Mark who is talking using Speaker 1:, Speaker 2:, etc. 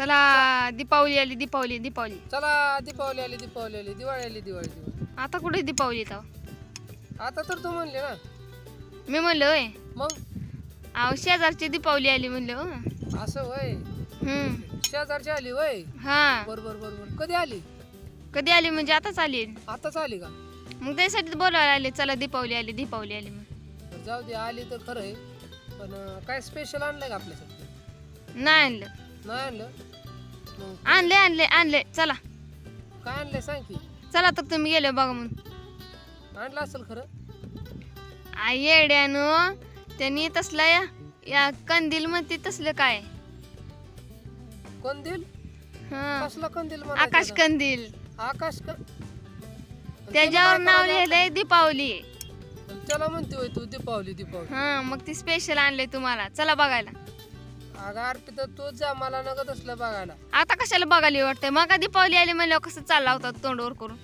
Speaker 1: चला दीपावली आली दीपावली दीपावली.
Speaker 2: चला दीपावली आली दीपावली आली दिवाळी आली दिवाळी दिवाळी.
Speaker 1: आता कुठे दीपावली तर
Speaker 2: आता तर तू म्हणले ना.
Speaker 1: मी म्हणलं होय.
Speaker 2: मग?
Speaker 1: अहो शेजारची दीपावली आली म्हणलं हो.
Speaker 2: असं वय
Speaker 1: हम्म.
Speaker 2: शेजारची आली वय
Speaker 1: हा.
Speaker 2: बरोबर बरोबर. कधी आली?
Speaker 1: कधी आली म्हणजे आताच आली.
Speaker 2: आताच आली का?
Speaker 1: मग त्यासाठी बोलायला आले चला दीपावली आली दीपावली आली मग
Speaker 2: तर जाऊ दे आली तर खरं आहे. पण अं, काय स्पेशल आणलंय का आपल्यासाठी?
Speaker 1: नाही आणलं.
Speaker 2: नाही आणलं. मग
Speaker 1: आणले आणले आणले. चला.
Speaker 2: काय आणलंय सांग की.
Speaker 1: चला तर तुम्ही गेले बघा म्हणून.
Speaker 2: आणलं असेल खरं.
Speaker 1: आई येड्यानं त्यांनी तसला या या कंदील म्हणते तसलं काय?
Speaker 2: कंदील?
Speaker 1: हं.
Speaker 2: कसला कंदील
Speaker 1: आकाश कंदील?
Speaker 2: आकाश क-
Speaker 1: त्याच्यावर नाव? लिहिलंय दीपावली.
Speaker 2: त्याला म्हणते होय तू दीपावली दीपावली.
Speaker 1: हा मग ती स्पेशल आणले तुम्हाला. चला बघायला.
Speaker 2: अगं अर्पिता तू जा मला नगत असलं बघायला.
Speaker 1: आता कशाला बघायला वाटतंय? मग दीपावली आली म्हणल्यावर कसं चालला होता तोंडवर करून?